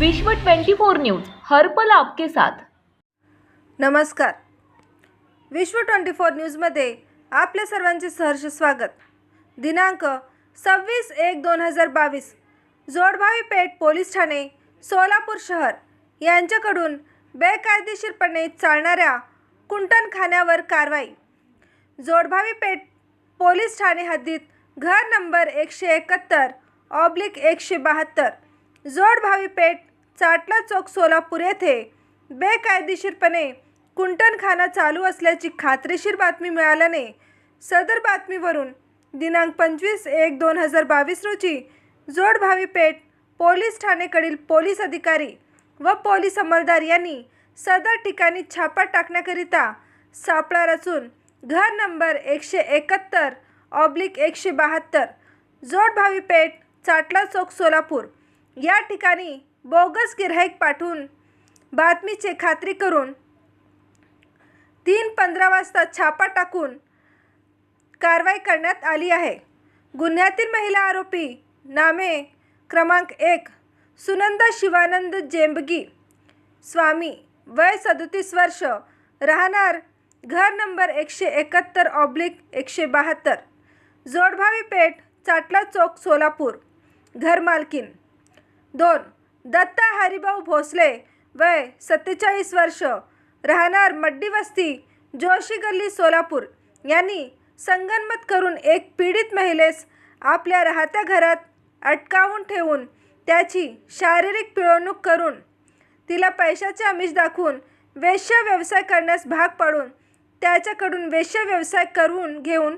विश्व 24 न्यूज हर्पल आपके साथ. नमस्कार. विश्व ट्वेंटी फोर न्यूजमध्ये आपल्या सर्वांचे सहर्ष स्वागत. दिनांक सव्वीस एक दोन हजार बावीस जोडभावी पेठ पोलीस ठाणे सोलापूर शहर. यांच्याकडून बेकायदेशीरपणे चालणाऱ्या कुंटणखान्यावर कारवाई. जोडभावी पेठ पोलीस ठाणे हद्दीत घर नंबर एकशे एकाहत्तर ऑब्लिक एकशे बहात्तर जोडभावी पेठ चाटला चौक सोलापूर येथे बेकायदेशीरपणे कुंटणखाना चालू असल्याची खात्रीशीर बातमी मिळाल्याने सदर बातमीवरून दिनांक पंचवीस एक दोन हजार बावीस रोजी जोडभावी पेठ पोलीस ठाणेकडील पोलीस अधिकारी व पोलीस अंमलदार यांनी सदर ठिकाणी छापा टाकण्याकरिता सापळा रचून घर नंबर एकशे एकाहत्तर ऑब्लिक एकशे बहात्तर जोडभावी पेठ चाटला चौक सोलापूर या ठिकाणी बोगस गिऱ्हाईक पाठवून बातमीचे खात्री करून तीन पंधरा वाजता छापा टाकून कारवाई करण्यात आली आहे. गुन्ह्यातील महिला आरोपी नामे क्रमांक एक सुनंदा शिवानंद जेंबगी स्वामी वय सदतीस वर्ष राहणार घर नंबर एकशे एकाहत्तर ऑब्लिक एकशे बहात्तर जोडभावी पेठ चाटला चौक सोलापूर घर मालकीन. दोन दत्ता हरिभाऊ भोसले वय सत्तेचाळीस वर्ष राहणार मड्डी वस्ती जोशी गल्ली सोलापूर. यांनी संगनमत करून एक पीडित महिलेस आपल्या राहत्या घरात अटकावून ठेवून त्याची शारीरिक पिळवणूक करून तिला पैशाचे आमिष दाखवून वेश्य व्यवसाय करण्यास भाग पाडून त्याच्याकडून वेश्य व्यवसाय करून घेऊन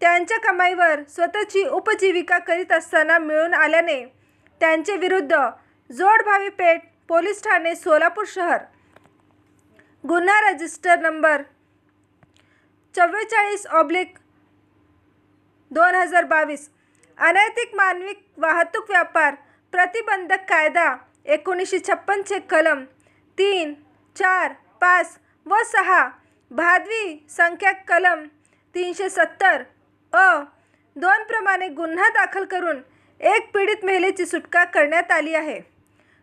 त्यांच्या कमाईवर स्वतःची उपजीविका करीत असताना मिळून आल्याने त्यांचे विरुद्ध जोडभावी पेठ पोलीस ठाणे सोलापूर शहर. गुन्हा रजिस्टर नंबर चव्वेचाळीस ऑब्लिक दोन हजार बावीस. अनैतिक मानवी वाहतूक व्यापार प्रतिबंधक कायदा एकोणीसशे छप्पनचे कलम तीन चार पाच व सहा. भादवी संख्या कलम तीनशे सत्तर अ. दोनप्रमाणे गुन्हा दाखल करून एक पीडित महिलेची सुटका करण्यात आली आहे.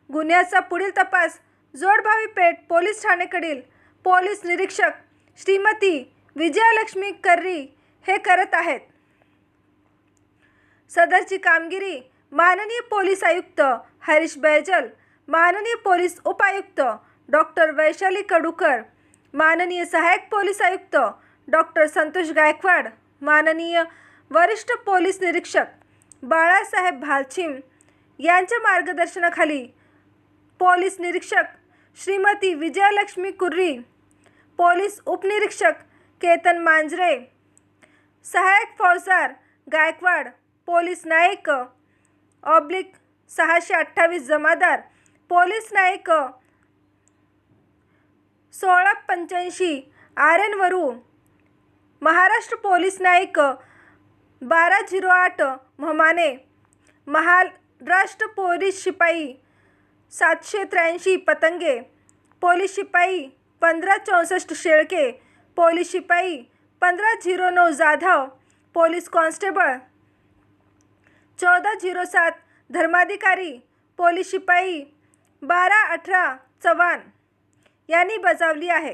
गुन्ह्याचा पुढील तपास जोडभावी पेठ पोलीस ठाणेकडील पोलीस निरीक्षक श्रीमती विजयालक्ष्मी कर्री हे करत आहेत. सदरची कामगिरी माननीय पोलीस आयुक्त हरीश बैजल माननीय पोलीस उपायुक्त डॉक्टर वैशाली कडूकर माननीय सहाय्यक पोलीस आयुक्त डॉक्टर संतोष गायकवाड माननीय वरिष्ठ पोलीस निरीक्षक बाळासाहेब भालचिम यांच्या मार्गदर्शनाखाली पोलीस निरीक्षक श्रीमती विजयालक्ष्मी कुर्री पोलीस उपनिरीक्षक केतन मांजरे सहायक फौजदार गायकवाड पोलीस नायक ऑब्लिक सहाशे अठ्ठावीस जमादार पोलीस नायक सोळा पंच्याऐंशी आर एन वरू महाराष्ट्र पोलीस नायक बारा झिरो आठ म्हमाने महाराष्ट्र पोलीस शिपाई सातशे त्र्याऐंशी पतंगे पोलीस शिपाई पंधरा चौसष्ट शेळके पोलीस शिपाई पंधरा झिरो नऊ जाधव पोलीस कॉन्स्टेबल चौदा झिरो सात धर्माधिकारी पोलीस शिपाई बारा अठरा चव्हाण यांनी बजावली आहे.